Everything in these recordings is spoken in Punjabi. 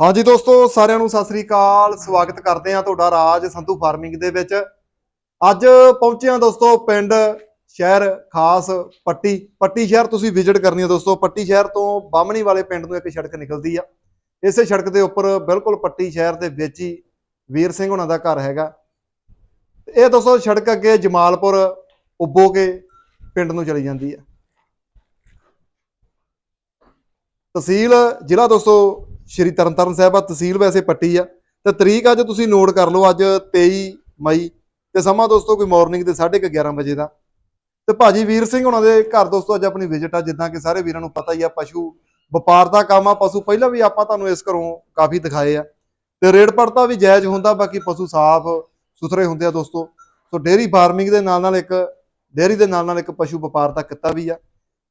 ਹਾਂਜੀ ਦੋਸਤੋ, ਸਾਰਿਆਂ ਨੂੰ ਸਤਿ ਸ੍ਰੀ ਅਕਾਲ। ਸਵਾਗਤ ਕਰਦੇ ਹਾਂ ਤੁਹਾਡਾ ਰਾਜ ਸੰਧੂ ਫਾਰਮਿੰਗ ਦੇ ਵਿੱਚ। ਅੱਜ ਪਹੁੰਚੇ ਹਾਂ ਦੋਸਤੋ ਪਿੰਡ ਸ਼ਹਿਰ, ਖਾਸ ਪੱਟੀ। ਪੱਟੀ ਸ਼ਹਿਰ ਤੁਸੀਂ ਵਿਜ਼ਿਟ ਕਰਨੀ ਹੈ ਦੋਸਤੋ। ਪੱਟੀ ਸ਼ਹਿਰ ਤੋਂ ਬਾਹਮਣੀ ਵਾਲੇ ਪਿੰਡ ਨੂੰ ਇੱਕ ਸੜਕ ਨਿਕਲਦੀ ਆ। ਇਸੇ ਸੜਕ ਦੇ ਉੱਪਰ ਬਿਲਕੁਲ ਪੱਟੀ ਸ਼ਹਿਰ ਦੇ ਵਿੱਚ ਹੀ ਵੀਰ ਸਿੰਘ ਉਹਨਾਂ ਦਾ ਘਰ ਹੈਗਾ। ਇਹ ਦੋਸਤੋ ਸੜਕ ਅੱਗੇ ਜਮਾਲਪੁਰ ਉੱਬੋ ਕੇ ਪਿੰਡ ਨੂੰ ਚਲੀ ਜਾਂਦੀ ਆ। ਤਹਿਸੀਲ ਜ਼ਿਲ੍ਹਾ ਦੋਸਤੋ ਸ਼੍ਰੀ ਤਰਨਤਾਰਨ ਸਾਹਿਬ ਆ, ਤਹਿਸੀਲ ਵੈਸੇ ਪੱਟੀ ਆ। ਤੇ ਤਰੀਕ ਅੱਜ ਤੁਸੀਂ ਨੋਟ ਕਰ ਲਓ, ਅੱਜ 23 ਮਈ। ਤੇ ਸਮਾਂ ਦੋਸਤੋ ਕੋਈ ਮਾਰਨਿੰਗ ਦੇ 11:30 ਵਜੇ ਦਾ। ਤੇ ਭਾਜੀ ਵੀਰ ਸਿੰਘ ਉਹਨਾਂ ਦੇ ਘਰ ਦੋਸਤੋ ਅੱਜ ਆਪਣੀ ਵਿਜ਼ਿਟ ਆ, ਜਿੱਦਾਂ ਕਿ ਸਾਰੇ ਵੀਰਾਂ ਨੂੰ ਪਤਾ ਹੀ ਆ, ਪਸ਼ੂ ਵਪਾਰ ਦਾ ਕੰਮ ਆ। ਪਸ਼ੂ ਪਹਿਲਾਂ ਵੀ ਆਪਾਂ ਤੁਹਾਨੂੰ ਇਸ ਘਰੋਂ ਕਾਫੀ ਦਿਖਾਏ ਆ। ਤੇ ਰੇਟ ਪੜਤਾ ਵੀ ਜਾਇਜ਼ ਹੁੰਦਾ, ਬਾਕੀ ਪਸ਼ੂ ਸਾਫ਼, ਸੁਥਰੇ ਹੁੰਦੇ ਆ ਦੋਸਤੋ। ਸੋ ਡੇਰੀ ਫਾਰਮਿੰਗ ਦੇ ਨਾਲ ਨਾਲ ਇੱਕ ਡੇਰੀ ਦੇ ਨਾਲ ਨਾਲ ਇੱਕ ਪਸ਼ੂ ਵਪਾਰ ਦਾ ਕਿੱਤਾ ਵੀ ਆ।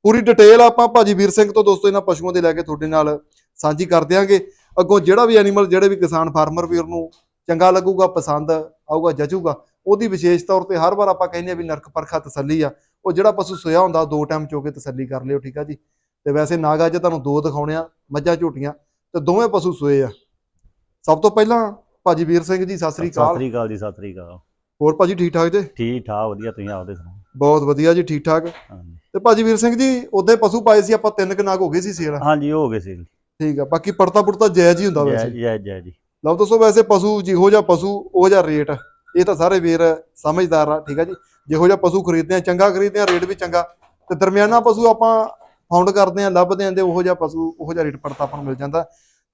ਪੂਰੀ ਡਿਟੇਲ ਆਪਾਂ ਭਾਜੀ ਵੀਰ ਸਿੰਘ ਤੋਂ ਦੋਸਤੋ ਇਹਨਾਂ ਪਸ਼ੂਆਂ ਦੇ ਲੈ ਕੇ ਤੁਹਾਡੇ ਨਾਲ ਸਾਂਝੀ ਕਰ ਦਿਆਂਗੇ। ਅੱਗੋਂ ਜਿਹੜਾ ਵੀ ਐਨੀਮਲ ਜਿਹੜੇ ਵੀ ਕਿਸਾਨ ਫਾਰਮਰ ਵੀਰ ਨੂੰ ਚੰਗਾ ਲੱਗੂਗਾ ਪਸੰਦ ਆਊਗਾ ਜਚੂਗਾ ਉਹਦੀ ਵਿਸ਼ੇਸ਼ ਤੌਰ ਤੇ ਹਰ ਵਾਰ ਆਪਾਂ ਕਹਿੰਦੇ ਆ ਵੀ ਨਰਕ ਪਰਖਾ ਤਸੱਲੀ ਆ। ਉਹ ਜਿਹੜਾ ਪਸ਼ੂ ਸੋਇਆ ਹੁੰਦਾ ਦੋ ਟਾਈਮ ਚੋ ਕੇ ਤਸੱਲੀ ਕਰ ਲਿਓ ਠੀਕ ਆ ਜੀ। ਤੇ ਵੈਸੇ ਨਾਗਾ ਅੱਜ ਤੁਹਾਨੂੰ ਦੋ ਦਿਖਾਉਣੇ ਆ ਮੱਝਾਂ ਝੋਟੀਆਂ ਤੇ ਦੋਵੇਂ ਪਸ਼ੂ ਸੋਏ ਆ। ਸਭ ਤੋਂ ਪਹਿਲਾਂ ਭਾਜੀ ਵੀਰ ਸਿੰਘ ਜੀ ਸਤਿ ਸ੍ਰੀ ਸਤਿ ਅਕਾਲ ਸ੍ਰੀ ਅਕਾਲ ਜੀ ਸਤਿ ਸ੍ਰੀ ਅਕਾਲ। ਹੋਰ ਭਾਜੀ ਠੀਕ ਠਾਕ ਜੇ? ਠੀਕ ਠਾਕ ਵਧੀਆ ਤੁਸੀਂ ਆਪਦੇ ਸੁਣਾਓ? ਬਹੁਤ ਵਧੀਆ ਜੀ ਠੀਕ ਠਾਕ। ਤੇ ਭਾਜੀ ਵੀਰ ਸਿੰਘ ਜੀ ਉਹਦੇ ਪਸ਼ੂ ਪਾਏ ਸੀ ਆਪਾਂ ਤਿੰਨ ਕੁ ਨਾਗ ਹੋ ਗਏ ਸੀ ਸੇਲ? ਹਾਂਜੀ ਹੋ ਗਏ ਸੀ ਠੀਕ ਆ ਬਾਕੀ ਪੜਤਾ ਪੁੜਤਾ ਜਾਇਜ਼ ਹੀ ਹੁੰਦਾ ਵੈਸੇ। ਜੈ ਜੈ ਜੀ। ਲਓ ਦੋਸਤੋ ਵੈਸੇ ਪਸ਼ੂ ਜਿਹੋ ਜਿਹਾ ਪਸ਼ੂ ਉਹ ਜਿਹਾ ਰੇਟ ਇਹ ਤਾਂ ਸਾਰੇ ਵੀਰ ਸਮਝਦਾਰ ਆ ਠੀਕ ਆ ਜੀ। ਜਿਹੋ ਜਿਹਾ ਪਸ਼ੂ ਖਰੀਦਦੇ ਆ ਚੰਗਾ ਖਰੀਦਦੇ ਆ ਰੇਟ ਵੀ ਚੰਗਾ। ਤੇ ਦਰਮਿਆਨਾ ਪਸ਼ੂ ਆਪਾਂ ਫਾਊਂਡ ਕਰਦੇ ਆ ਲੱਭਦੇ ਆਂ ਤੇ ਉਹੋ ਜਿਹਾ ਪਸ਼ੂ ਉਹੋ ਜਿਹਾ ਰੇਟ ਪੜਤਾ ਆਪਾਂ ਨੂੰ ਮਿਲ ਜਾਂਦਾ।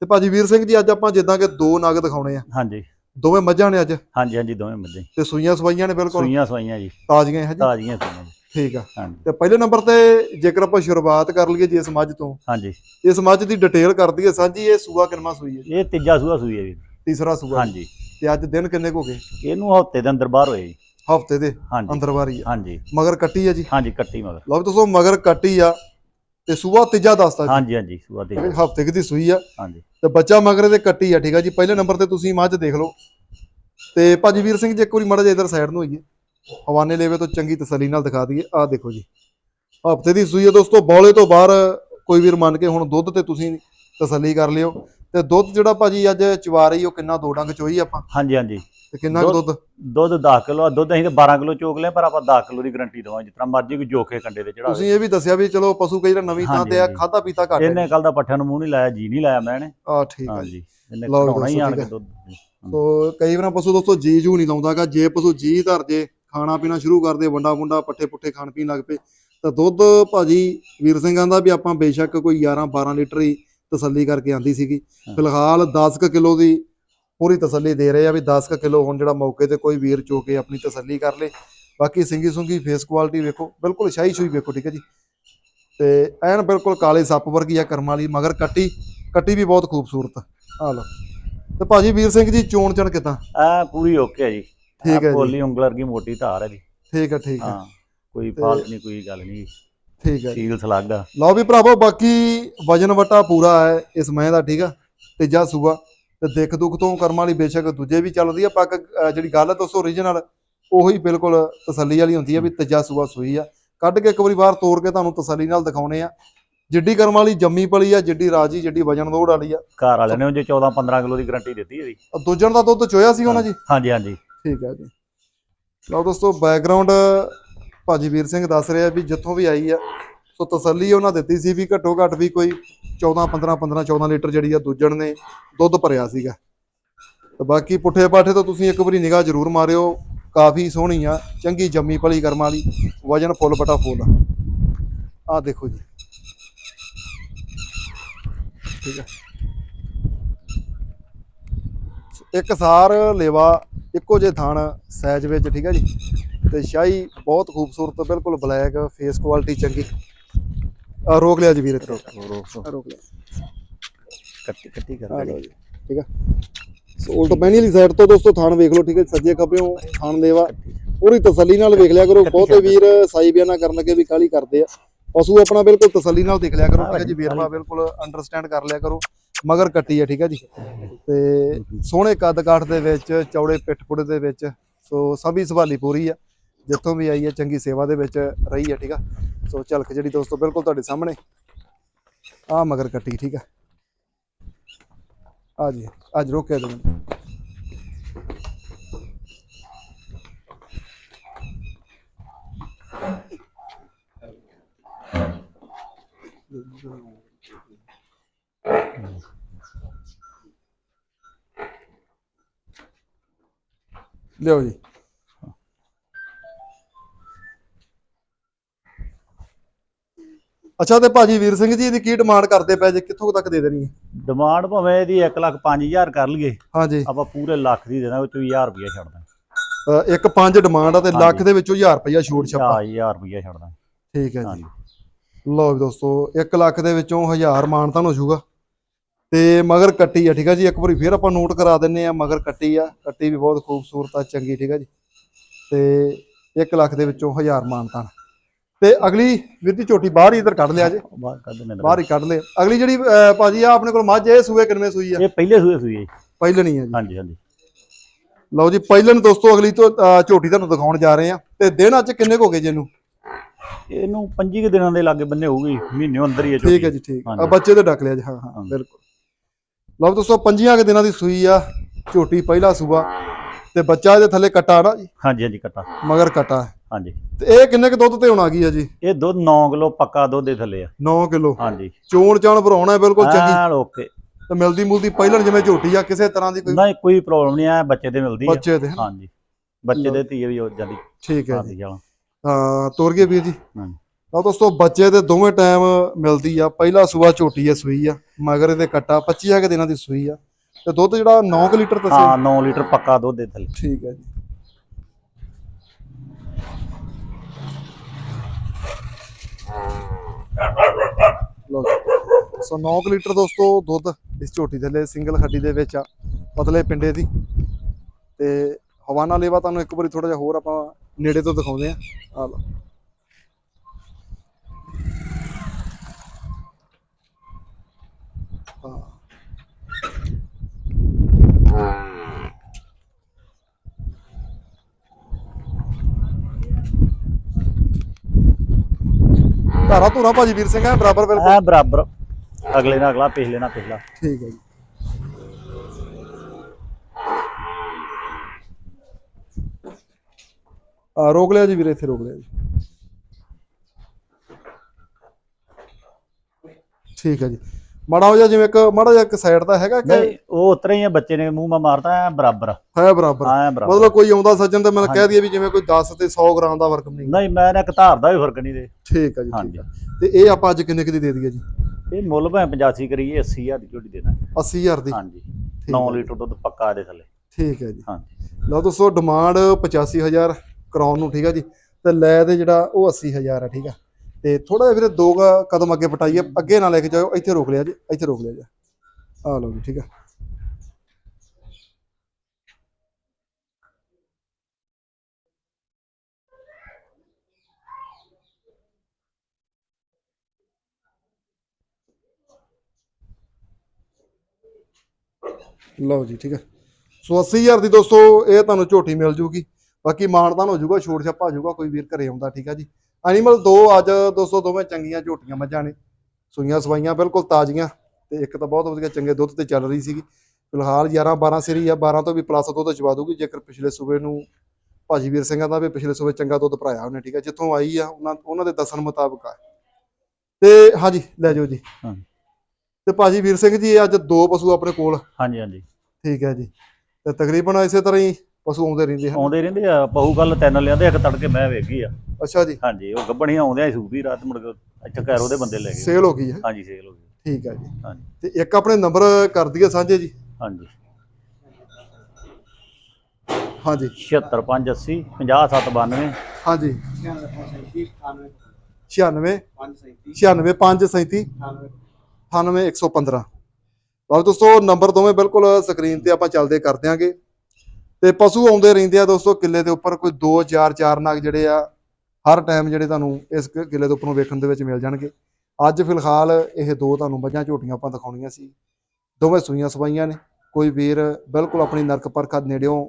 ਤੇ ਭਾਜੀ ਵੀਰ ਸਿੰਘ ਜੀ ਅੱਜ ਆਪਾਂ ਜਿੱਦਾਂ ਕਿ ਦੋ ਨਗ ਦਿਖਾਉਣੇ ਆ। ਹਾਂਜੀ। ਦੋਵੇਂ ਮੱਝਾਂ ਨੇ ਅੱਜ? ਹਾਂਜੀ ਹਾਂਜੀ ਦੋਵੇਂ ਮੱਝਾਂ ਤੇ ਸੂਈਆਂ ਸਵਾਈਆਂ ਨੇ ਬਿਲਕੁਲ? ਸੂਈਆਂ ਸਵਾਈਆਂ ਜੀ। ਤਾਜ਼ੀਆਂ ਹੈ ਜੀ? ਤਾਜ਼ੀਆਂ ਸੂਈਆਂ। ਠੀਕ ਆ। ਹਾਂਜੀ। ਤੇ ਪਹਿਲੇ ਨੰਬਰ ਤੇ ਜੇਕਰ ਆਪਾਂ ਸ਼ੁਰੂਆਤ ਕਰ ਲਈਏ ਜੀ ਇਸ ਮੱਝ ਤੋਂ ਹਾਂਜੀ। ਇਸ ਮੱਝ ਦੀ ਡਿਟੇਲ ਕਰ ਦਈਏ ਸਾਂਝੀ ਇਹ ਸੂਆ ਕਿੰਨਾ ਸੂਈ ਹੈ? ਇਹ ਤੀਜਾ ਸੂਆ ਸੂਈ ਹੈ ਜੀ। ਤੀਸਰਾ ਸੂਆ। ਹਾਂਜੀ। ਤੇ ਅੱਜ ਦਿਨ ਕਿੰਨੇ ਕੁ ਹੋ ਗਏ? ਇਹਨੂੰ ਹਫ਼ਤੇ ਦੇ ਅੰਦਰ ਬਾਹਰ ਹੋਏ ਜੀ। ਹਫ਼ਤੇ ਦੇ ਹਾਂਜੀ। ਅੰਦਰ ਵਾਰੀ ਆ। ਹਾਂਜੀ। ਮਗਰ ਕੱਟੀ ਆ ਜੀ? ਹਾਂਜੀ ਕੱਟੀ ਮਗਰ। ਲਓ ਵੀ ਦੋਸਤੋ ਮਗਰ ਕੱਟੀ ਆ ਤੇ ਸੂਆ ਤੀਜਾ ਦੱਸਦਾ ਜੀ। ਹਾਂਜੀ ਹਾਂਜੀ ਸੂਆ ਤੇ ਹਫ਼ਤੇ ਦੀ ਸੂਈ ਆ? ਹਾਂਜੀ। ਤੇ ਬੱਚਾ ਮਗਰ ਦੇ ਕੱਟੀ ਆ ਠੀਕ ਆ ਜੀ? ਪਹਿਲੇ ਨੰਬਰ ਤੇ ਤੁਸੀਂ ਮੱਝ ਦੇਖ ਲਓ। ਤੇ ਭਾਜੀ ਵੀਰ ਸਿੰਘ ਜੀ ਇੱਕ ਵਾਰੀ ਮਾੜਾ ਜਿਹਾ ਇਧਰ ਸਾਈਡ ਨੂੰ ਹੋਈਏ। ਹਵਾਨੇ ਲੈਵੇ ਤੋਂ ਚੰਗੀ ਤਸੱਲੀ ਨਾਲ ਦਿਖਾ ਦਈਏ। ਆਹ ਦੇਖੋ ਜੀ। ਹਫ਼ਤੇ ਦੀ ਸੂਈ ਆ ਦੋਸਤੋ ਬੌਲੇ ਤੋਂ ਬਾਹਰ ਕੋਈ ਵੀਰ ਮੰਨ ਕੇ ਹੁਣ ਦੁੱਧ ਤੇ ਤੁਸੀਂ ਤਸੱਲੀ ਕਰ ਲਿਓ। ਤੇ ਦੁੱਧ ਜਿਹੜਾ ਭਾਜੀ ਅੱਜ ਚਵਾ ਰਹੀ ਉਹ ਕਿੰਨਾ ਦੋ ਡੰਗ ਚੋਈ ਆਪਾਂ? ਹਾਂਜੀ ਹਾਂਜੀ। ਤੇ ਕਿੰਨਾ ਕੁ ਦੁੱਧ ਦੁੱਧ? 10 ਕਿਲੋ ਆ। ਦੁੱਧ ਅਸੀਂ ਤੇ 12 ਕਿਲੋ ਚੋਕ ਲਿਆ ਪਰ ਆਪਾਂ 10 ਕਿਲੋ ਦੀ ਗਾਰੰਟੀ ਦਵਾਂ ਤਰ੍ਹਾਂ ਮਰਜ਼ੀ ਕੋਈ ਜੋਖੇ ਕੰਡੇ ਤੇ ਚੜਾਵੇ ਤੁਸੀਂ ਇਹ ਵੀ ਦੱਸਿਆ ਵੀ ਚਲੋ ਪਸ਼ੂ ਕਈ ਜਿਹੜਾ ਨਵੀਂ ਥਾਂ ਤੇ ਆ। ਖਾਦਾ ਪੀਤਾ ਘੱਟ ਹੈ। ਇਹਨੇ ਕੱਲ ਦਾ ਪੱਠਿਆਂ ਨੂੰ ਮੂੰਹ ਨਹੀਂ ਲਾਇਆ ਜੀ ਨਹੀਂ ਲਾਇਆ ਮੈਂ ਇਹਨੇ। ਆ ਠੀਕ ਆ ਜੀ। ਇਹਨੇ ਘਟਾਉਣਾ ਹੀ ਆਣ ਕੇ ਹੈ। ਦੁੱਧ। ਸੋ ਕਈ ਵਾਰ ਪਸ਼ੂ ਦੋਸਤੋ ਜੀ ਜੂ ਨਹੀਂ ਲਾਉਂਦਾਗਾ ਜੇ ਪਸ਼ੂ ਜੀ ਧਰ ਜੇ ਖਾਣਾ ਪੀਣਾ ਸ਼ੁਰੂ ਕਰਦੇ ਵੰਡਾ ਵੁੰਡਾ ਪੱਠੇ ਪੁੱਠੇ ਖਾਣ ਪੀਣ ਲੱਗ ਪਏ। ਤਾਂ ਦੁੱਧ ਭਾਜੀ ਵੀਰ ਸਿੰਘਾਂ ਦਾ ਵੀ ਆਪਾਂ ਬੇਸ਼ੱਕ ਕੋਈ 11 12 ਲੀਟਰ ਹੀ ਤਸੱਲੀ ਕਰਕੇ ਆਂਦੀ ਸੀਗੀ। ਫਿਲਹਾਲ 10 ਕੁ ਕਿਲੋ ਦੀ ਪੂਰੀ ਤਸੱਲੀ ਦੇ ਰਹੇ ਆ ਵੀ 10 ਕੁ ਕਿਲੋ ਹੁਣ ਜਿਹੜਾ ਮੌਕੇ ਤੇ ਕੋਈ ਵੀਰ ਚੋ ਕੇ ਆਪਣੀ ਤਸੱਲੀ ਕਰ ਲੇ। ਬਾਕੀ ਸਿੰਗੀ ਸੁੰਗੀ ਫੇਸ ਕੁਆਲਿਟੀ ਵੇਖੋ ਬਿਲਕੁਲ ਸ਼ਾਹੀ ਸ਼ੂਈ ਵੇਖੋ ਠੀਕ ਹੈ ਜੀ। ਤੇ ਐਨ ਬਿਲਕੁਲ ਕਾਲੇ ਸੱਪ ਵਰਗੀ ਆ ਕਰਮਾਂ ਵਾਲੀ ਮਗਰ ਕੱਟੀ ਕੱਟੀ ਵੀ ਬਹੁਤ ਖੂਬਸੂਰਤ। ਆ ਲਓ। ਤੇ ਭਾਜੀ ਵੀਰ ਸਿੰਘ ਜੀ ਚੋਣ ਚਣ ਕਿਦਾਂ? ਆ ਪੂਰੀ ਓਕੇ ਹੈ ਜੀ। ਠੀਕ ਹੈ ਜੀ। ਬੋਲੀ ਉਂਗਲ ਵਰਗੀ ਮੋਟੀ ਧਾਰ ਹੈ ਜੀ। ਠੀਕ ਹੈ ਠੀਕ ਹੈ। ਹਾਂ ਕੋਈ ਫਾਲਤ ਨਹੀਂ ਕੋਈ ਗੱਲ ਨਹੀਂ ਠੀਕ ਹੈ। ਸੀਲ ਸਲੱਗ। ਲਓ ਵੀ ਭਰਾਵੋ ਬਾਕੀ ਵਜਨ ਵਟਾ ਪੂਰਾ ਹੈ ਇਸ ਮਹਿ ਦਾ ਠੀਕ ਆ? ਤੀਜਾ ਸੂਆ। ਤੇ ਦਿੱਖ ਦੁੱਖ ਤੋਂ ਕਰਮਾਂ ਵਾਲੀ ਬੇਸ਼ੱਕ ਦੂਜੇ ਵੀ ਚੱਲਦੀ ਆ ਪੱਕ ਜਿਹੜੀ ਗੱਲ ਹੈ ਦੋਸਤੋ ਓਰੀਜਨਲ ਉਹੀ ਬਿਲਕੁਲ ਤਸੱਲੀ ਵਾਲੀ ਹੁੰਦੀ ਆ ਵੀ ਤੀਜਾ ਸੂਆ ਸੂਈ ਆ। ਕੱਢ ਕੇ ਇੱਕ ਵਾਰੀ ਬਾਹਰ ਤੋੜ ਕੇ ਤੁਹਾਨੂੰ ਤਸੱਲੀ ਨਾਲ ਦਿਖਾਉਣੇ ਆ। ਜਿੱਡੀ ਕਰਮ ਵਾਲੀ ਜੰਮੀ ਪਲੀ ਆ ਜਿੱਡੀ ਰਾਜੀ ਜਿੱਡੀ ਵਜਨ ਦੋੜ ਵਾਲੀ ਆ। ਘਰ ਵਾਲਿਆਂ ਨੇ ਜੇ 14 15 ਕਿਲੋ ਦੀ ਗਾਰੰਟੀ ਦਿੱਤੀ ਹੈ ਜੀ। ਆਹ ਦੂਜਣ ਦਾ ਦੁੱਧ ਚੋਇਆ ਸੀ ਉਹਨਾਂ ਜੀ? ਹਾਂਜੀ ਹਾਂਜੀ। ਠੀਕ ਹੈ ਜੀ। ਲਓ ਦੋਸਤੋ ਬੈਕਗ੍ਰਾਉਂਡ ਭਾਜੀ ਵੀਰ ਸਿੰਘ ਦੱਸ ਰਿਹਾ ਵੀ ਜਿੱਥੋਂ ਵੀ ਆਈ ਆ, ਸੋ ਤਸੱਲੀ ਉਹਨਾਂ ਦਿੱਤੀ ਸੀ ਵੀ ਘੱਟੋ ਘੱਟ ਵੀ ਕੋਈ 14 15 15 14 ਲੀਟਰ ਜਿਹੜੀ ਆ ਦੂਜਣ ਨੇ ਦੁੱਧ ਭਰਿਆ ਸੀਗਾ। ਤੇ ਬਾਕੀ ਪੁੱਠੇ ਪਾਠੇ ਤੋਂ ਤੁਸੀਂ ਇੱਕ ਵਾਰੀ ਨਿਗਾਹ ਜ਼ਰੂਰ ਮਾਰਿਓ, ਕਾਫੀ ਸੋਹਣੀ ਆ, ਚੰਗੀ ਜੰਮੀ ਪਲੀ ਕਰਮ ਵਾਲੀ, ਵਜਨ ਫੁੱਲ ਬਟਾ ਫੁੱਲ ਆ। ਦੇਖੋ ਜੀ। ਠੀਕ ਹੈ ਇੱਕ ਸਾਰ ਲੇਵਾ ਇੱਕੋ ਜੇ ਥਣ ਸਾਈਜ਼ ਵਿੱਚ ਠੀਕ ਹੈ ਜੀ? ਤੇ ਸ਼ਾਹੀ ਬਹੁਤ ਖੂਬਸੂਰਤ ਬਿਲਕੁਲ ਬਲੈਕ ਫੇਸ ਕੁਆਲਿਟੀ ਚੰਗੀ। ਆ ਰੋਕ ਲਿਆ ਜੀ ਵੀਰੇ ਰੋਕ ਰੋਕ ਲਿਆ। ਕੱਟੀ ਕੱਟੀ ਕਰ ਲਓ ਜੀ ਠੀਕ ਆ? ਸੋ ਉਲਟ ਪੈਣੀ ਵਾਲੀ ਸਾਈਡ ਤੋਂ ਦੋਸਤੋ ਥਣ ਵੇਖ ਲਓ ਠੀਕ ਹੈ ਸੱਜੇ ਖੱਬਿਓਂ ਥਣ ਲੇਵਾ ਪੂਰੀ ਤਸੱਲੀ ਨਾਲ ਵੇਖ ਲਿਆ ਕਰੋ। ਬਹੁਤੇ ਵੀਰ ਸਾਈ ਬਿਆਨਾ ਕਰਨ ਲੱਗੇ ਵੀ ਕਾਲੀ ਕਰਦੇ ਆ। ਪਸ਼ੂ ਆਪਣਾ ਬਿਲਕੁਲ ਤਸੱਲੀ ਨਾਲ ਦੇਖ ਲਿਆ ਕਰੋ ਠੀਕ ਹੈ ਜੀ? ਵੇਰਵਾ ਬਿਲਕੁਲ ਅੰਡਰਸਟੈਂਡ ਕਰ ਲਿਆ ਕਰੋ। ਮਗਰ ਕੱਟੀ ਹੈ, ਠੀਕ ਹੈ ਜੀ। ਤੇ ਸੋਹਣੇ ਕੱਦ ਕਾਠ ਦੇ ਵਿੱਚ, ਚੌੜੇ ਪਿੱਠ ਪੁੜੇ ਦੇ ਵਿੱਚ, ਸੋ ਸਭੀ ਸੰਭਾਲੀ ਪੂਰੀ ਆ। ਜਿੱਥੋਂ ਵੀ ਆਈ ਹੈ, ਚੰਗੀ ਸੇਵਾ ਦੇ ਵਿੱਚ ਰਹੀ ਹੈ, ਠੀਕ ਆ। ਸੋ ਝਲਕ ਜਿਹੜੀ ਦੋਸਤੋ, ਬਿਲਕੁਲ ਤੁਹਾਡੇ ਸਾਹਮਣੇ। ਆ ਮਗਰ ਕੱਟੀ, ਠੀਕ ਆ। ਆ ਜੀ, ਅੱਜ ਰੋਕਿਆ ਦੋ ਮਿੰਟ ਲਿਓ ਜੀ। ਅੱਛਾ ਤੇ ਭਾਜੀ ਵੀਰ ਸਿੰਘ ਜੀ ਇਹਦੀ ਕੀ ਡਿਮਾਂਡ ਕਰਦੇ ਪਏ ਜੇ? ਕਿੱਥੋਂ ਤੱਕ ਦੇ ਦੇਣੀ ਹੈ? ਡਿਮਾਂਡ ਭਾਵੇਂ ਇਹਦੀ 1 ਲੱਖ 5000 ਕਰ ਲਈਏ। ਹਾਂਜੀ। ਆਪਾਂ ਪੂਰੇ ਲੱਖ ਦੀ ਦੇਣਾ ਉਹ ਚੋਂ 1000 ਰੁਪਇਆ ਛੱਡਦਾ ਅ, ਇੱਕ ਪੰਜ ਡਿਮਾਂਡ ਆ ਤੇ ਲੱਖ। ਦੇ ਵਿੱਚੋਂ 1000 ਰੁਪਇਆ ਛੂਟ ਛੱਪਾ। 1000 ਰੁਪਇਆ ਛੱਡਦਾ ਠੀਕ ਹੈ ਜੀ। ਹਾਂਜੀ। ਲਓ ਵੀ ਦੋਸਤੋ 1 ਲੱਖ ਦੇ ਵਿੱਚੋਂ 1000 ਮਾਨਤਾਨ ਹੋ ਜਾਊਗਾ ਤੇ ਮਗਰ ਕੱਟੀ ਆ ਠੀਕ ਆ ਜੀ? ਇੱਕ ਵਾਰੀ ਫੇਰ ਆਪਾਂ ਨੋਟ ਕਰਾ ਦਿੰਨੇ ਆ ਮਗਰ ਕੱਟੀ ਆ। ਕੱਟੀ ਵੀ ਬਹੁਤ ਖੂਬਸੂਰਤ ਆ ਚੰਗੀ ਠੀਕ ਆ ਜੀ? ਤੇ 1 ਲੱਖ ਦੇ ਵਿੱਚੋਂ 1000 ਮਾਨਤਾਨ ਤੇ। ਅਗਲੀ ਵੀਰ ਦੀ ਝੋਟੀ ਬਾਹਰ ਹੀ ਇਧਰ ਕੱਢ ਲਿਆ ਜੇ। ਬਾਹਰ ਕੱਢ ਦਿੰਦੇ ਨੇ ਬਾਹਰ ਹੀ ਕੱਢ ਲਿਆ। ਅਗਲੀ ਜਿਹੜੀ ਭਾਜੀ ਆ ਆਪਣੇ ਕੋਲ ਮੱਝ ਇਹ ਸੂਏ ਕਿੰਨੇ ਸੂਈ ਆ? ਇਹ ਪਹਿਲੇ ਸੂਏ ਸੂਏ ਪਹਿਲਣੀ ਆ ਜੀ। ਹਾਂਜੀ ਹਾਂਜੀ। ਲਓ ਜੀ ਪਹਿਲਣ ਦੋਸਤੋ ਅਗਲੀ ਤੋਂ ਝੋਟੀ ਤੁਹਾਨੂੰ ਦਿਖਾਉਣ ਜਾ ਰਹੇ ਆ। ਤੇ ਦਿਨ ਅੱਜ ਕਿੰਨੇ ਹੋ ਗਏ ਜੀ ਇਹਨੂੰ? ਇਹਨੂੰ 25 ਕੁ ਦਿਨਾਂ ਦੇ ਲਾਗੇ ਬੰਨੇ ਹੋਊਗੀ ਮਹੀਨੇ ਅੰਦਰ ਹੀ ਹੈ ਠੀਕ ਹੈ ਜੀ ਠੀਕ। ਆ। ਬੱਚੇ ਤੇ ਡੱਕ ਲਿਆ ਜੀ ਹਾਂ ਹਾਂ। ਬਿਲਕੁਲ। ਲਓ ਦੋਸਤੋ ਪੰਜੀਆਂ ਕੁ ਦਿਨਾਂ ਦੀ ਸੂਈ ਆ ਝੋਟੀ ਪਹਿਲਾ ਸੂਆ ਤੇ ਬੱਚਾ ਇਹਦੇ ਥੱਲੇ ਕੱਟਾ ਨਾ ਜੀ। ਹਾਂਜੀ ਹਾਂਜੀ ਕੱਟਾ। ਮਗਰ ਕੱਟਾ। ਹਾਂਜੀ। ਤੇ ਇਹ ਕਿੰਨੇ ਕੁ ਦੁੱਧ ਤੇ ਹੁਣ ਆ ਗਈ ਆ ਜੀ? ਇਹ ਦੁੱਧ 9 ਕਿਲੋ ਪੱਕਾ ਦੁੱਧ ਦੇ ਥੱਲੇ ਆ। 9 ਕਿਲੋ। ਹਾਂਜੀ। ਚੋਣ ਚਾਣ ਭਰਾਉਣਾ ਬਿਲਕੁਲ ਚੰਗੀ। ਐਨ ਓਕੇ। ਤੇ ਮਿਲਦੀ ਮੁਲਦੀ ਪਹਿਲਣ ਜਿਵੇਂ ਝੋਟੀ ਆ ਕਿਸੇ ਤਰ੍ਹਾਂ ਦੀ ਕੋਈ ਨਹੀਂ ਕੋਈ ਪ੍ਰੋਬਲਮ ਨਹੀਂ ਆ ਬੱਚੇ ਦੇ ਮਿਲਦੀ ਆ। ਬੱਚੇ ਹਨਾ? ਹਾਂਜੀ। ਬੱਚੇ ਦੇ ਧੀਏ ਵੀ ਹੋ ਜਾਂਦੀ ਠੀਕ ਹੈ ਜੀ। ਹਾਂ ਤੋਰ ਗਏ ਵੀਰ ਜੀ। ਹਾਂਜੀ। ਲਓ ਦੋਸਤੋ ਬੱਚੇ ਦੇ ਦੋਵੇਂ ਟਾਈਮ ਮਿਲਦੀ ਆ। ਪਹਿਲਾ ਸੂਆ ਝੋਟੀ ਆ ਸੂਈ ਆ। ਮਗਰ ਇਹਦੇ ਕੱਟਾ 25 ਕੁ ਦਿਨਾਂ ਦੀ ਸੂਈ ਆ। ਤੇ ਦੁੱਧ ਜਿਹੜਾ 9 ਲੀਟਰ ਹਾਂ ਤੱਕ 9 ਲੀਟਰ ਪੱਕਾ ਦੁੱਧ ਦੇ ਥੱਲੇ। ਠੀਕ ਹੈ ਜੀ। ਲਓ। ਸੋ 9 ਲੀਟਰ ਦੋਸਤੋ ਦੁੱਧ ਇਸ ਝੋਟੀ ਲਈ ਸਿੰਗਲ ਖੱਡੀ ਦੇ ਵਿੱਚ ਆ ਪਤਲੇ ਪਿੰਡੇ ਦੀ। ਤੇ ਹਵਾਨਾ ਲੇਵਾ ਤੁਹਾਨੂੰ ਇੱਕ ਵਾਰੀ ਥੋੜਾ ਜਿਹਾ ਹੋਰ ਆਪਾਂ ਨੇੜੇ ਤੋਂ ਦਿਖਾਉਂਦੇ ਆ। ਆ ਲਓ। ਧਾਰਾ ਧੂਰਾ ਭਾਜੀ ਵੀਰ ਸਿੰਘ ਹੈ ਬਰਾਬਰ ਬਿਲਕੁਲ। ਐ ਬਰਾਬਰ। ਅਗਲੇ ਨਾਲ ਅਗਲਾ ਪਿਛਲੇ ਨਾਲ ਪਿਛਲਾ। ਠੀਕ ਹੈ ਜੀ। ਆ ਰੋਕ ਲਿਆ ਜੀ ਵੀਰੇ ਇੱਥੇ ਰੋਕ ਲਿਆ ਜੀ। ਠੀਕ ਹੈ ਜੀ। ਮਾੜਾ ਹੋ ਜਾ ਜਿਵੇਂ ਇੱਕ ਮਾੜਾ ਜਿਹਾ ਇੱਕ ਸਾਈਡ ਦਾ ਹੈਗਾ ਕਿ ਨਹੀਂ ਉਹ ਉਤਰੇ ਹੀ ਆ ਬੱਚੇ ਨੇ ਮੂੰਹ ਮਾ ਮਾਰਦਾ ਐ ਬਰਾਬਰ ਹੈ ਬਰਾਬਰ। ਐ ਬਰਾਬਰ ਮਤਲਬ ਕੋਈ ਆਉਂਦਾ ਸੱਜਣ ਤੇ ਮੈਨੂੰ ਕਹਿ ਦਈਏ ਵੀ ਜਿਵੇਂ ਕੋਈ 10 ਤੇ 100 ਗ੍ਰਾਮ ਦਾ ਫ਼ਰਕ ਨਹੀਂ। ਨਹੀਂ ਮੈਂ ਨਾ ਧਾਰ ਦਾ ਵੀ ਫ਼ਰਕ ਨਹੀਂ ਦੇ। ਠੀਕ ਹੈ ਜੀ ਠੀਕ ਹਾਂਜੀ। ਤੇ ਇਹ ਆਪਾਂ ਅੱਜ ਕਿੰਨੇ ਕੁ ਦੀ ਦੇ ਦਈਏ ਜੀ? ਇਹ ਮੁੱਲ ਭਾਵੇਂ 85 ਕਰੀਏ 80000 ਦੀ ਝੋਟੀ ਦੇਣਾ 80000 ਦੀ। ਹਾਂਜੀ। ਠੀਕ 9 ਹੈ। ਲੀਟਰ ਦੁੱਧ ਪੱਕਾ ਦੇ ਥੱਲੇ। ਠੀਕ ਹੈ ਜੀ। ਹਾਂਜੀ। ਲਓ ਦੋਸਤੋ ਡਿਮਾਂਡ 85000 ਕਰਾਉਣ ਨੂੰ ਠੀਕ ਹੈ ਜੀ। ਤੇ ਲੈ ਤੇ ਜਿਹੜਾ ਉਹ 80000 ਹੈ ਠੀਕ ਹੈ ਤੇ ਥੋੜਾ ਜਿਹਾ ਵੀਰੇ ਦੋ ਕਦਮ ਅੱਗੇ ਪਟਾਈਏ, ਅੱਗੇ ਨਾ ਲੈ ਕੇ ਜਾਓ, ਇੱਥੇ ਰੋਕ ਲਿਆ ਜੀ, ਇੱਥੇ ਰੋਕ ਲਿਆ ਜੀ। ਆ ਲਓ ਜੀ, ਠੀਕ ਹੈ ਲਓ ਜੀ, ਠੀਕ ਹੈ ਸੋ 80000 ਦੀ ਦੋਸਤੋ, ਇਹ ਤੁਹਾਨੂੰ ਝੋਟੀ ਮਿਲ ਜੂਗੀ। ਬਾਕੀ ਮਾਨਦਾਨ ਹੋ ਜਾਊਗਾ ਛੋੜ ਛੱਪਾ ਹੋ ਜਾਊਗਾ, ਕੋਈ ਵੀਰ ਘਰੇ ਆਉਂਦਾ, ਠੀਕ ਆ ਜੀ। ਐਨੀਮਲ ਦੋ ਅੱਜ ਦੋਸਤੋ ਦੋਵੇਂ ਚੰਗੀਆਂ ਝੋਟੀਆਂ ਮੱਝਾਂ ਨੇ। ਸੂਈਆਂ ਸਵਾਈਆਂ ਬਿਲਕੁਲ ਤਾਜ਼ੀਆਂ ਤੇ ਇੱਕ ਤਾਂ ਬਹੁਤ ਵਧੀਆ ਚੰਗੇ ਦੁੱਧ ਤੇ ਚੱਲ ਰਹੀ ਸੀਗੀ। ਫਿਲਹਾਲ 11 12 ਸਿਰੀ ਆ 12 ਤੋਂ ਵੀ ਪਲੱਸ ਦੁੱਧ ਚਵਾ ਦੂਗੀ ਜੇਕਰ ਪਿਛਲੇ ਸੂਬੇ ਨੂੰ ਭਾਜੀ ਵੀਰ ਸਿੰਘਾਂ ਦਾ ਵੀ ਪਿਛਲੇ ਸੂਬੇ ਚੰਗਾ ਦੁੱਧ ਭਰਾਇਆ ਉਹਨੇ ਠੀਕ ਆ ਜਿੱਥੋਂ ਆਈ ਆ ਉਹਨਾਂ ਉਹਨਾਂ ਦੇ ਦੱਸਣ ਮੁਤਾਬਕ ਆ। ਤੇ ਹਾਂਜੀ ਲੈ ਜਾਓ ਜੀ। ਹਾਂ। ਤੇ ਭਾਜੀ ਵੀਰ ਸਿੰਘ ਜੀ ਅੱਜ ਦੋ ਪਸ਼ੂ ਆਪਣੇ ਕੋਲ। ਹਾਂਜੀ ਹਾਂਜੀ। ਠੀਕ ਹੈ ਜੀ। ਤੇ ਤਕਰੀਬਨ ਇਸੇ ਤਰ੍ਹਾਂ ਹੀ ਪਸ਼ੂ ਆਉਂਦੇ ਰਹਿੰਦੇ ਹਨ। ਆਉਂਦੇ ਰਹਿੰਦੇ ਆ ਪਹੂ ਕੱਲ ਤਿੰਨ ਲਿਆਂਦੇ ਇੱਕ ਤੜਕੇ ਮੈਂ ਵੇਖੀ ਆ। ਅੱਛਾ ਜੀ। ਹਾਂਜੀ ਉਹ ਗੱਬਣੀ ਆਉਂਦੇ ਆ ਸੂਬੀ ਰਾਤ ਮੁੜ ਕੇ ਇੱਥੇ ਕੈਰੋ ਦੇ ਬੰਦੇ ਲੈ ਗਏ। ਸੇਲ ਹੋ ਗਈ ਹੈ। ਹਾਂਜੀ ਸੇਲ ਹੋ ਗਈ। ਠੀਕ ਹੈ ਜੀ। ਹਾਂਜੀ। ਤੇ ਇੱਕ ਆਪਣੇ ਨੰਬਰ ਕਰ ਦਈਏ ਸਾਂਝੇ ਜੀ। ਹਾਂਜੀ। ਹਾਂਜੀ। 76580 50792 ਹਾਂਜੀ। 96 537 96 537 98115 ਲਓ ਦੋਸਤੋ ਨੰਬਰ ਦੋਵੇਂ ਬਿਲਕੁਲ ਸਕਰੀਨ ਤੇ ਆਪਾਂ ਚੱਲਦੇ ਕਰ ਦਿਆਂਗੇ। ਤੇ ਪਸ਼ੂ ਆਉਂਦੇ ਰਹਿੰਦੇ ਆ ਦੋਸਤੋ ਕਿੱਲੇ ਦੇ ਉੱਪਰ ਕੋਈ 2 4 4 ਨਗ ਜਿਹੜੇ ਆ ਹਰ ਟਾਈਮ ਜਿਹੜੇ ਤੁਹਾਨੂੰ ਇਸ ਕ- ਕਿੱਲੇ ਦੇ ਉੱਪਰੋਂ ਵੇਖਣ ਦੇ ਵਿੱਚ ਮਿਲ ਜਾਣਗੇ। ਅੱਜ ਫਿਲਹਾਲ ਇਹ ਦੋ ਤੁਹਾਨੂੰ ਮੱਝਾਂ ਝੋਟੀਆਂ ਆਪਾਂ ਦਿਖਾਉਣੀਆਂ ਸੀ। ਦੋਵੇਂ ਸੂਈਆਂ ਸਵਾਈਆਂ ਨੇ। ਕੋਈ ਵੀਰ ਬਿਲਕੁਲ ਆਪਣੀ ਨਰਕ ਪਰਖਾ ਨੇੜਿਓਂ,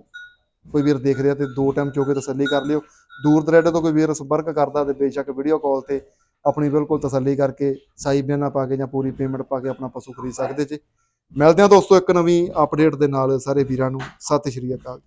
ਕੋਈ ਵੀਰ ਦੇਖ ਰਿਹਾ ਤੇ ਦੋ ਟਾਈਮ ਚੋ ਕੇ ਤਸੱਲੀ ਕਰ ਲਿਓ। ਦੂਰ ਦਰੇਡੇ ਤੋਂ ਕੋਈ ਵੀਰ ਸੰਪਰਕ ਕਰਦਾ ਤੇ ਬੇਸ਼ੱਕ ਵੀਡੀਓ ਕਾਲ ਤੇ ਆਪਣੀ ਬਿਲਕੁਲ ਤਸੱਲੀ ਕਰਕੇ ਸਾਈ ਬਿਆਨਾ ਪਾ ਕੇ ਜਾਂ ਪੂਰੀ ਪੇਮੈਂਟ ਪਾ ਕੇ ਆਪਣਾ ਪਸ਼ੂ ਖਰੀਦ ਸਕਦੇ ਜੇ। ਮਿਲਦੇ ਹਾਂ ਦੋਸਤੋ ਇੱਕ ਨਵੀਂ ਅਪਡੇਟ ਦੇ ਨਾਲ ਸਾਰੇ ਵੀਰਾਂ ਨੂੰ। ਸਤਿ ਸ਼੍ਰੀ ਅਕਾਲ